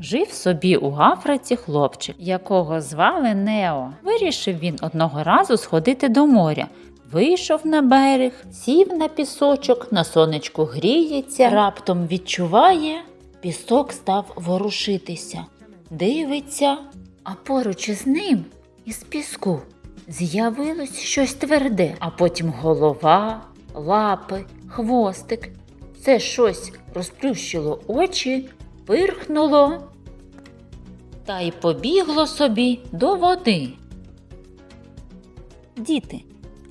Жив собі у Африці хлопчик, якого звали Нео. Вирішив він одного разу сходити до моря. Вийшов на берег, сів на пісочок, на сонечку гріється, раптом відчуває, пісок став ворушитися. Дивиться, а поруч із ним, із піску, з'явилось щось тверде, а потім голова, лапи, хвостик. Це щось розплющило очі, пирхнуло та й побігло собі до води. Діти,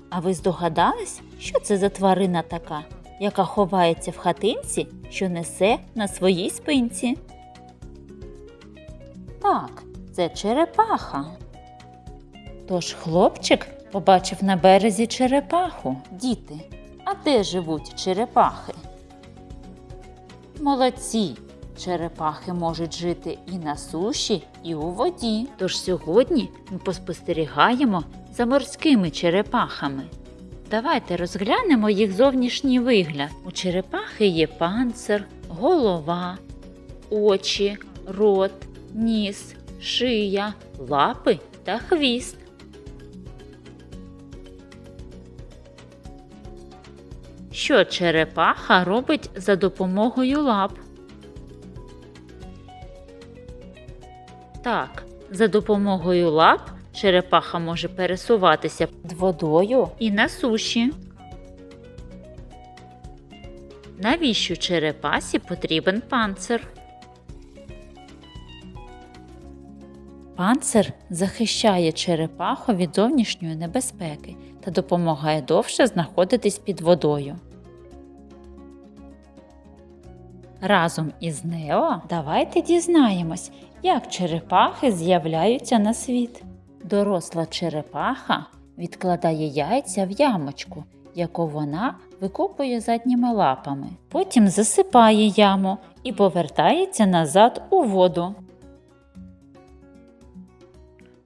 а ви здогадались, що це за тварина така, яка ховається в хатинці, що несе на своїй спинці? Так, це черепаха. Тож хлопчик побачив на березі черепаху. Діти, а де живуть черепахи? Молодці! Черепахи можуть жити і на суші, і у воді. Тож сьогодні ми поспостерігаємо за морськими черепахами. Давайте розглянемо їх зовнішній вигляд. У черепахи є панцир, голова, очі, рот, ніс, шия, лапи та хвіст. Що черепаха робить за допомогою лап? Так, за допомогою лап черепаха може пересуватися під водою і на суші. Навіщо черепасі потрібен панцир? Панцир захищає черепаху від зовнішньої небезпеки та допомагає довше знаходитись під водою. Разом із Нео давайте дізнаємось, як черепахи з'являються на світ. Доросла черепаха відкладає яйця в ямочку, яку вона викопує задніми лапами. Потім засипає яму і повертається назад у воду.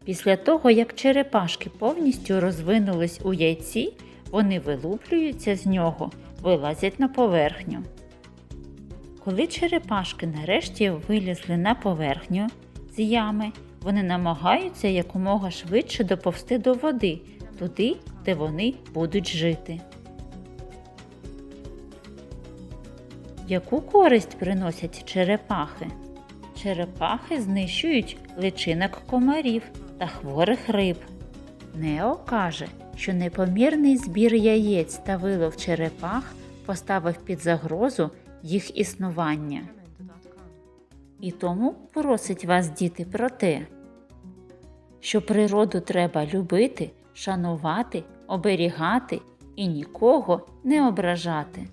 Після того, як черепашки повністю розвинулись у яйці, вони вилуплюються з нього, вилазять на поверхню. Коли черепашки нарешті вилізли на поверхню з ями, вони намагаються якомога швидше доповсти до води, туди, де вони будуть жити. Яку користь приносять черепахи? Черепахи знищують личинок комарів та хворих риб. Нео каже, що непомірний збір яєць та вилов черепах поставив під загрозу їх існування. І тому просить вас, діти, про те, що природу треба любити, шанувати, оберігати і нікого не ображати.